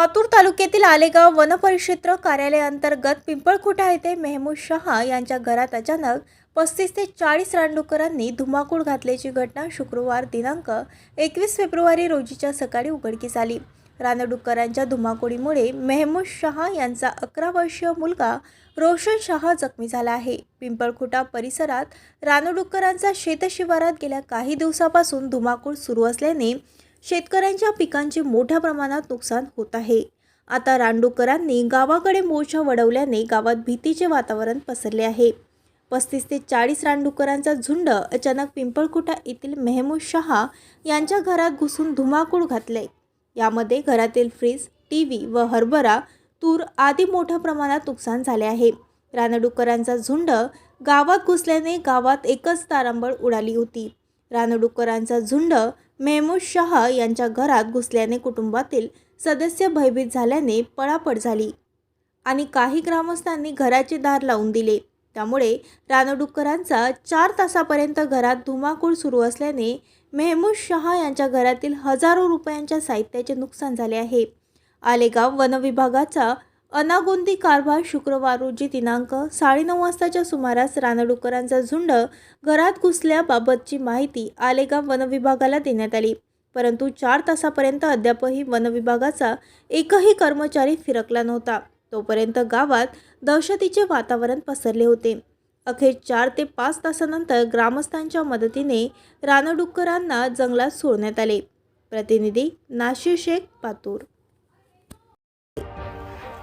लातूर तालुक्यातील आलेगाव वनपरिक्षेत्र कार्यालयाअंतर्गत पिंपळखुटा येथे मेहमूद शहा यांच्या घरात अचानक पस्तीस ते चाळीस रानडुकरांनी धुमाकूळ घातल्याची घटना शुक्रवार दिनांक एकवीस फेब्रुवारी रोजीच्या सकाळी उघडकीस आली. रानडुकरांच्या धुमाकुडीमुळे मेहमूद शहा यांचा अकरा वर्षीय मुलगा रोशन शहा जखमी झाला आहे. पिंपळखुटा परिसरात रानडुकरांचा शेतशिवारात गेल्या काही दिवसापासून धुमाकूळ सुरू असल्याने शेतकऱ्यांच्या पिकांचे मोठ्या प्रमाणात नुकसान होत आहे. आता रानडुकरांनी गावाकडे मोर्चा वडवल्याने गावात भीतीचे वातावरण पसरले आहे. पस्तीस ते चाळीस रानडुकरांचा झुंड अचानक पिंपळकुटा येथील मेहमूद शहा यांच्या घरात घुसून धुमाकूळ घातले यामध्ये घरातील फ्रीज टी व्ही व हरभरा तूर आदी मोठ्या प्रमाणात नुकसान झाले आहे. रानडुकरांचा झुंड गावात घुसल्याने गावात एकच तारांबळ उडाली होती. रानडुकरांचा झुंड मेहमूद शाह यांच्या घरात घुसल्याने कुटुंबातील सदस्य भयभीत झाल्याने पळापळ झाली आणि काही ग्रामस्थांनी घराचे दार लावून दिले. त्यामुळे रानडुक्करांचा चार तासापर्यंत घरात धुमाकूळ सुरू असल्याने मेहमूद शहा यांच्या घरातील हजारो रुपयांच्या साहित्याचे नुकसान झाले आहे. आलेगाव वनविभागाचा अनागोंदी कारभार शुक्रवार रोजी दिनांक साडेनऊ वाजताच्या सुमारास रानडुकरांचा झुंड घरात घुसल्याबाबतची माहिती आलेगाव वनविभागाला देण्यात आली. परंतु चार तासापर्यंत अद्यापही वनविभागाचा एकही कर्मचारी फिरकला नव्हता. तोपर्यंत गावात दहशतीचे वातावरण पसरले होते. अखेर चार ते पाच तासानंतर ग्रामस्थांच्या मदतीने रानडुक्करांना जंगलात सोडण्यात आले. प्रतिनिधी नाशिर शेख पातूर